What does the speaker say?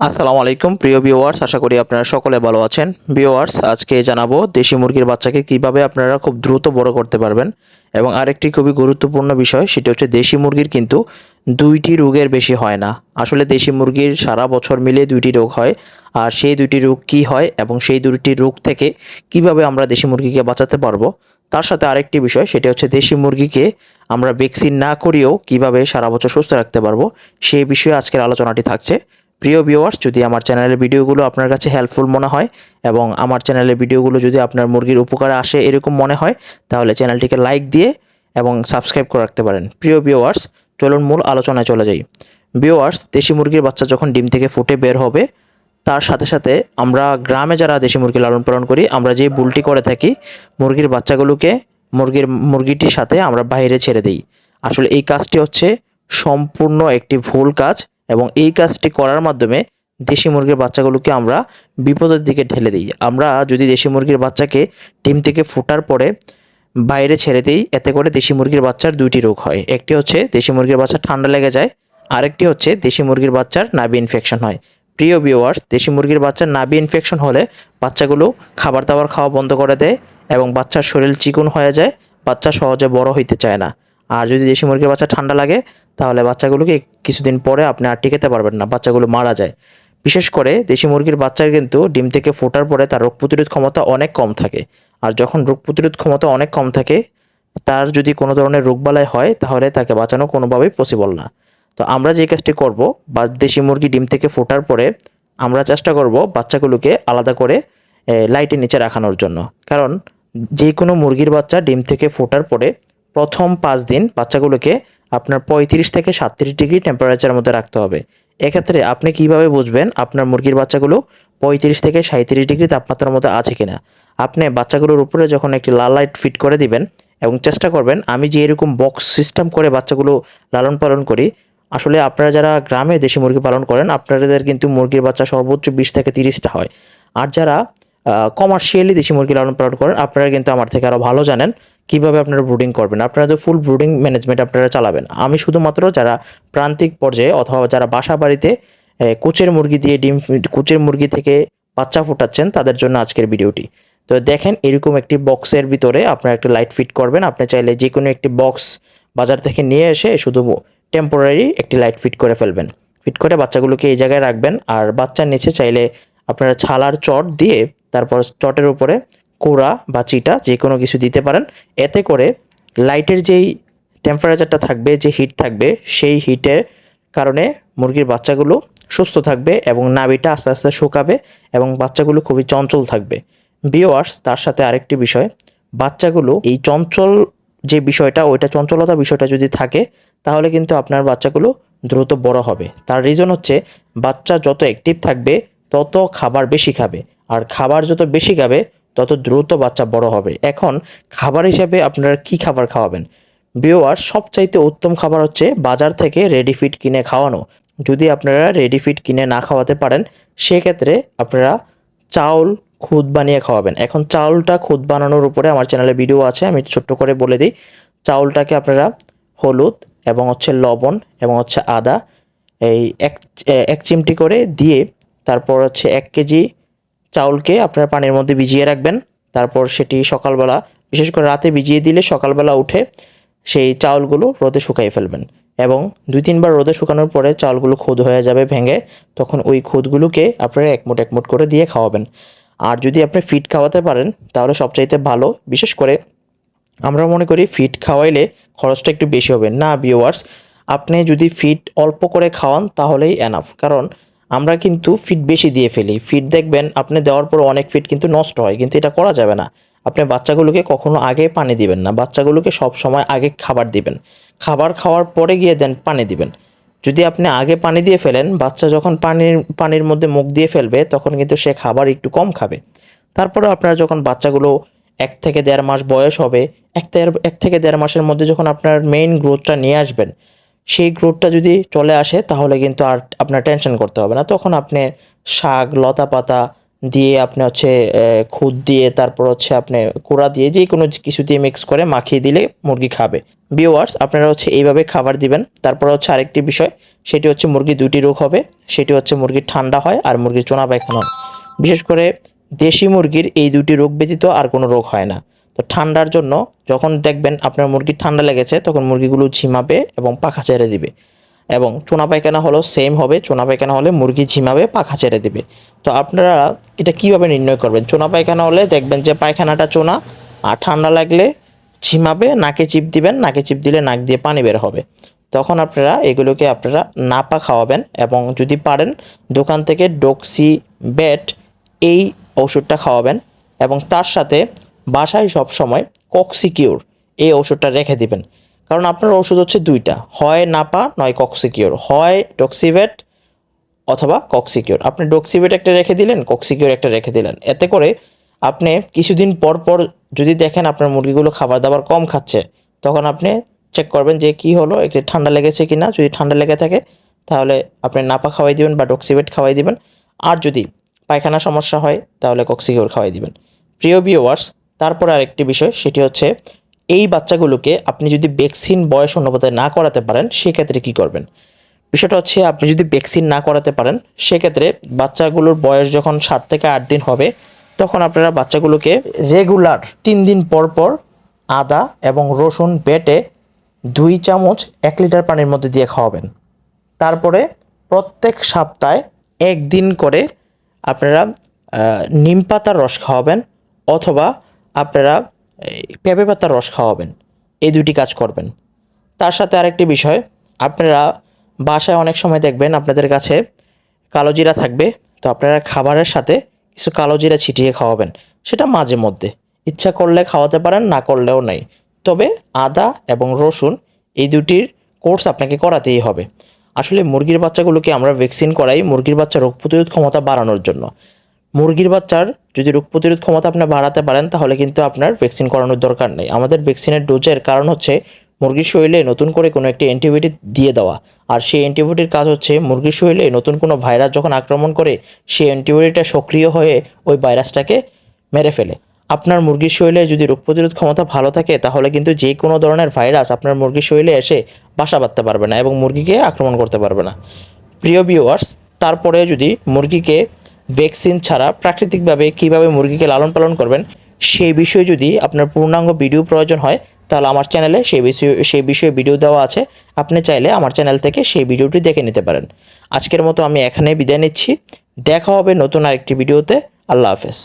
আসসালামু আলাইকুম, প্রিয় ভিউয়ার্স আশা করি আপনারা সকলে ভালো আছেন। ভিউয়ার্স আজকে জানাব দেশি মুরগির বাচ্চাকে কীভাবে আপনারা খুব দ্রুত বড় করতে পারবেন এবং আরেকটি খুবই গুরুত্বপূর্ণ বিষয়, সেটা হচ্ছে দেশি মুরগির কিন্তু দুইটি রোগের বেশি হয় না। আসলে দেশি মুরগির সারা বছর মিলে দুইটি রোগ হয়, আর সেই দুইটি রোগ কি হয় এবং সেই দুইটি রোগ থেকে কীভাবে আমরা দেশি মুরগিকে বাঁচাতে পারব, তার সাথে আরেকটি বিষয়, সেটা হচ্ছে দেশি মুরগিকে আমরা ভ্যাকসিন না করিয়েও কীভাবে সারা বছর সুস্থ রাখতে পারব, সেই বিষয়ে আজকের আলোচনাটি থাকছে। প্রিয় ভিউয়ার্স যদি আমার চ্যানেলের ভিডিওগুলো আপনার কাছে হেল্পফুল মনে হয় এবং আমার চ্যানেলের ভিডিওগুলো যদি আপনার মুরগির উপকারে আসে এরকম মনে হয়, তাহলে চ্যানেলটিকে লাইক দিয়ে এবং সাবস্ক্রাইব করে রাখতে পারেন। প্রিয় ভিউয়ার্স চলুন মূল আলোচনায় চলে যাই। ভিউয়ার্স দেশি মুরগির বাচ্চা যখন ডিম থেকে ফুটে বের হবে, তার সাথে সাথে আমরা গ্রামে যারা দেশি মুরগি লালন পালন করি, আমরা যে বুলটি করে থাকি, মুরগির বাচ্চাগুলোকে মুরগির, মুরগিটির সাথে আমরা বাইরে ছেড়ে দিই। আসলে এই কাজটি হচ্ছে সম্পূর্ণ একটি ভুল কাজ। এবং এই কাজটি করার মাধ্যমে দেশি মুরগির বাচ্চাগুলোকে আমরা বিপদের দিকে ঢেলে দিই। আমরা যদি দেশি মুরগির বাচ্চাকে ডিম থেকে ফোটার পরে বাইরে ছেড়ে দিই, এতে করে দেশি মুরগির বাচ্চার দুইটি রোগ হয়। একটি হচ্ছে দেশি মুরগির বাচ্চা ঠান্ডা লেগে যায়, আরেকটি হচ্ছে দেশি মুরগির বাচ্চার নাভি ইনফেকশন হয়। প্রিয় ভিউয়ার্স দেশি মুরগির বাচ্চার নাভি ইনফেকশন হলে বাচ্চাগুলো খাবার দাবার খাওয়া বন্ধ করে দেয় এবং বাচ্চার শরীর চিকুন হয়ে যায়, বাচ্চা সহজে বড় হইতে চায় না। আর যদি দেশি মুরগির বাচ্চা ঠান্ডা লাগে তাহলে বাচ্চাগুলোকে কিছুদিন পরে আপনি আর টিকাতে পারবেন না, বাচ্চাগুলো মারা যায়। বিশেষ করে দেশি মুরগির বাচ্চার কিন্তু ডিম থেকে ফোটার পরে তার রোগ প্রতিরোধ ক্ষমতা অনেক কম থাকে। আর যখন রোগ প্রতিরোধ ক্ষমতা অনেক কম থাকে, তার যদি কোনো ধরনের রোগবালাই হয়, তাহলে তাকে বাঁচানো কোনোভাবেই পসিবল না। তো আমরা যে কাজটি করব, বা দেশি মুরগি ডিম থেকে ফোটার পরে আমরা চেষ্টা করব বাচ্চাগুলোকে আলাদা করে লাইটের নিচে রাখানোর জন্য। কারণ যে কোনো মুরগির বাচ্চা ডিম থেকে ফোটার পরে প্রথম পাঁচ দিন বাচ্চাগুলোকে আপনার পঁয়ত্রিশ থেকে সাতত্রিশ ডিগ্রি টেম্পারেচার মধ্যে রাখতে হবে। এক্ষেত্রে আপনি কীভাবে বুঝবেন আপনার মুরগির বাচ্চাগুলো পঁয়ত্রিশ থেকে সাঁত্রিশ ডিগ্রি তাপমাত্রার মধ্যে আছে কিনা? আপনি বাচ্চাগুলোর উপরে যখন একটি লাল লাইট ফিট করে দিবেন এবং চেষ্টা করবেন, আমি যে এরকম বক্স সিস্টেম করে বাচ্চাগুলো লালন পালন করি, আসলে আপনারা যারা গ্রামে দেশি মুরগি পালন করেন, আপনাদের কিন্তু মুরগির বাচ্চা সর্বোচ্চ বিশ থেকে তিরিশটা হয়। আর যারা কমার্শিয়ালি দেশি মুরগি লালন পালন করেন, আপনারা কিন্তু আমার থেকে আরও ভালো জানেন। কীভাবে আপনারা ব্রুডিং করবেন? আপনারা তো ফুল ব্রুডিং ম্যানেজমেন্ট আপনারা চালাবেন। আমি শুধুমাত্র যারা প্রান্তিক পর্যায়ে অথবা যারা বাসা বাড়িতে কুচের মুরগি দিয়ে ডিম, কুচের মুরগি থেকে বাচ্চা ফোটাচ্ছেন, তাদের জন্য আজকের ভিডিওটি। তো দেখেন এরকম একটি বক্সের ভিতরে আপনারা একটা লাইট ফিট করবেন। আপনি চাইলে যে কোনো একটি বক্স বাজার থেকে নিয়ে এসে শুধু টেম্পোরারি একটি লাইট ফিট করে ফেলবেন। ফিট করে বাচ্চাগুলোকে এই জায়গায় রাখবেন। আর বাচ্চার নিচে চাইলে আপনারা ছালার চট দিয়ে তারপর চটের উপরে কোড়া বা চিটা যে কোনো কিছু দিতে পারেন। এতে করে লাইটের যেই টেম্পারেচারটা থাকবে, যে হিট থাকবে, সেই হিটের কারণে মুরগির বাচ্চাগুলো সুস্থ থাকবে এবং নাভিটা আস্তে আস্তে শুকাবে এবং বাচ্চাগুলো খুবই চঞ্চল থাকবে। বিওয়ার্স তার সাথে আরেকটি বিষয়, বাচ্চাগুলো এই চঞ্চল যে বিষয়টা, ওইটা চঞ্চলতা বিষয়টা যদি থাকে, তাহলে কিন্তু আপনার বাচ্চাগুলো দ্রুত বড় হবে। তার রিজন হচ্ছে, বাচ্চা যত অ্যাক্টিভ থাকবে, তত খাবার বেশি খাবে। আর খাবার যত বেশি খাবে তত দ্রুত বাচ্চা বড় হবে। এখন খাবার হিসাবে আপনারা কি খাবার খাওয়াবেন? বিওয়ার সবচাইতে উত্তম খাবার হচ্ছে বাজার থেকে রেডি ফিড কিনে খাওয়ানো। যদি আপনারা রেডি ফিড কিনে না খাওয়াতে পারেন, সেক্ষেত্রে আপনারা চাউল খুদ বানিয়ে খাওয়াবেন। এখন চাউলটা খুদ বানানোর উপরে আমার চ্যানেলে ভিডিও আছে, আমি ছোট্ট করে বলে দিই। চাউলটাকে আপনারা হলুদ এবং হচ্ছে লবণ এবং হচ্ছে আদা এই এক এক চিমটি করে দিয়ে তারপর হচ্ছে এক কেজি চাউলকে আপনার পানির মধ্যে ভিজিয়ে রাখবেন। তারপর সেটি সকালবেলা, বিশেষ করে রাতে ভিজিয়ে দিলে সকালবেলা উঠে সেই চাউলগুলো রোদে শুকাই ফেলবেন এবং দুই তিনবার রোদে শুকানোর পরে চাউলগুলো খুদ হয়ে যাবে ভেঙে, তখন ওই খুদগুলোকে আপনারা একমুট একমুট করে দিয়ে খাওয়াবেন। আর যদি আপনি ফিট খাওয়াতে পারেন, তাহলে সবচাইতে ভালো, বিশেষ করে আমরা মনে করি ফিট খাওয়াইলে খরচটা একটু বেশি হবে। না ভিউয়ার্স আপনি যদি ফিট অল্প করে খাওয়ান, তাহলেই এনাফ কারণ আমরা কিন্তু ফিট বেশি দিয়ে ফেলি। ফিট দেখবেন আপনি দেওয়ার পর অনেক ফিট কিন্তু নষ্ট হয়, কিন্তু এটা করা যাবে না। আপনি বাচ্চাগুলোকে কখনো আগে পানি দিবেন না। বাচ্চাগুলোকে সব সময় আগে খাবার দিবেন। খাবার খাওয়ার পরে গিয়ে দেন পানি দিবেন। যদি আপনি আগে পানি দিয়ে ফেলেন, বাচ্চা যখন পানির পানির মধ্যে মুখ দিয়ে ফেলবে, তখন কিন্তু সে খাবার একটু কম খাবে। তারপরে আপনারা যখন বাচ্চাগুলো এক থেকে দেড় মাস বয়স হবে, এক এক থেকে দেড় মাসের মধ্যে যখন আপনার মেইন গ্রোথটা নিয়ে আসবেন সেই গ্রোথটা যদি চলে আসে, তাহলে কিন্তু আর আপনার টেনশন করতে হবে না। তখন আপনি শাক, লতা পাতা দিয়ে আপনি হচ্ছে খুদ দিয়ে, তারপর হচ্ছে আপনি কুড়া দিয়ে যে কোনো কিছু দিয়ে মিক্স করে মাখিয়ে দিলে মুরগি খাবে। ভিউয়ার্স আপনারা হচ্ছে এইভাবে খাবার দিবেন। তারপর হচ্ছে আরেকটি বিষয়, সেটি হচ্ছে মুরগি দুটি রোগ হবে। সেটি হচ্ছে মুরগির ঠান্ডা হয় আর মুরগির চোনা পায়খানা বিশেষ করে দেশি মুরগির এই দুটি রোগ ব্যতীত আর কোনো রোগ হয় না। তো ঠান্ডার জন্য যখন দেখবেন আপনার মুরগির ঠান্ডা লেগেছে, তখন মুরগিগুলো ঝিমাবে এবং পাখা ছেড়ে দিবে। এবং চোনা পায়খানা হলো সেম হবে, চোনা পায়খানা হলে মুরগি ঝিমাবে, পাখা ছেড়ে দিবে। তো আপনারা এটা কীভাবে নির্ণয় করবেন? চোনা পায়খানা হলে দেখবেন যে পায়খানাটা চোনা, আর ঠান্ডা লাগলে ঝিমাবে, নাকে চিপ দিবেন, নাকে চিপ দিলে নাক দিয়ে পানি বের হবে। তখন আপনারা এগুলোকে আপনারা নাপা খাওয়াবেন এবং যদি পারেন, দোকান থেকে ডক্সি বেট এই ওষুধটা খাওয়াবেন এবং তার সাথে বাসায় সব সময় কক্সিকিউর এই ওষুধটা রেখে দিবেন। কারণ আপনার ওষুধ হচ্ছে দুইটা। হয় নাপা, নয় কক্সিকিউর হয় ডক্সিভেট অথবা কক্সিকিউর আপনি ডক্সিভেট একটা রেখে দিলেন কক্সিকিউর একটা রেখে দিলেন। এতে করে আপনি কিছুদিন পর পর যদি দেখেন আপনার মুরগিগুলো খাবার দাবার কম খাচ্ছে, তখন আপনি চেক করবেন যে কি হলো, একটু ঠান্ডা লেগেছে কি না যদি ঠান্ডা লেগে থাকে, তাহলে আপনি নাপা খাওয়াই দিবেন বা ডক্সিভেট খাওয়াই দিবেন। আর যদি পায়খানা সমস্যা হয়, তাহলে কক্সিকিউর খাওয়াই দিবেন। প্রিয় ভিউয়ার্স তারপরে আরেকটি বিষয়, সেটি হচ্ছে এই বাচ্চাগুলোকে আপনি যদি ভ্যাকসিন বয়স অনুপাতে না করাতে পারেন, সেক্ষেত্রে কি করবেন? বিষয়টা হচ্ছে আপনি যদি ভ্যাকসিন না করাতে পারেন, সেক্ষেত্রে বাচ্চাগুলোর বয়স যখন সাত থেকে আট দিন হবে, তখন আপনারা বাচ্চাগুলোকে রেগুলার তিন দিন পর পর আদা এবং রসুন বেটে দুই চামচ এক লিটার পানির মধ্যে দিয়ে খাওয়াবেন। তারপরে প্রত্যেক সপ্তাহে একদিন করে আপনারা নিম পাতার রস খাওয়াবেন অথবা আপনারা পেঁপে পাতার রস খাওয়াবেন, এই দুটি কাজ করবেন। তার সাথে আরেকটি বিষয়, আপনারা বাসায় অনেক সময় দেখবেন আপনাদের কাছে কালো জিরা থাকবে, তো আপনারা খাবারের সাথে কিছু কালো জিরা ছিটিয়ে খাওয়াবেন, সেটা মাঝে মধ্যে। ইচ্ছা করলে খাওয়াতে পারেন, না করলেও নাই। তবে আদা এবং রসুন, এই দুটির কোর্স আপনাকে করাতেই হবে। আসলে মুরগির বাচ্চাগুলোকে আমরা ভ্যাকসিন করাই মুরগির বাচ্চা রোগ প্রতিরোধ ক্ষমতা বাড়ানোর জন্য। মুরগির বাচ্চার যদি রোগ প্রতিরোধ ক্ষমতা আপনি বাড়াতে পারেন, তাহলে কিন্তু আপনার ভ্যাকসিন করানোর দরকার নেই। আমাদের ভ্যাকসিনের ডোজের কারণ হচ্ছে মুরগির শরীরে নতুন করে কোনো একটি অ্যান্টিবায়োটিক দিয়ে দেওয়া। আর সেই অ্যান্টিবায়োটির কাজ হচ্ছে মুরগির শরীরে নতুন কোনো ভাইরাস যখন আক্রমণ করে, সেই অ্যান্টিবায়োটিকটা সক্রিয় হয়ে ওই ভাইরাসটাকে মেরে ফেলে। আপনার মুরগির শরীরে যদি রোগ প্রতিরোধ ক্ষমতা ভালো থাকে, তাহলে কিন্তু যে কোনো ধরনের ভাইরাস আপনার মুরগির শরীরে এসে বাসা বাঁধতে পারবে না এবং মুরগিকে আক্রমণ করতে পারবে না। প্রিয় ভিউয়ার্স তারপরে যদি মুরগিকে ভ্যাকসিন ছাড়া প্রাকৃতিকভাবে কীভাবে মুরগিকে লালন পালন করবেন, সেই বিষয়ে যদি আপনার পূর্ণাঙ্গ ভিডিও প্রয়োজন হয়, তাহলে আমার চ্যানেলে সেই বিষয়ে সেই বিষয়ে ভিডিও দেওয়া আছে। আপনি চাইলে আমার চ্যানেল থেকে সেই ভিডিওটি দেখে নিতে পারেন। আজকের মতো আমি এখানে বিদায় নিচ্ছি। দেখা হবে নতুন আরেকটি ভিডিওতে। আল্লাহ হাফেজ।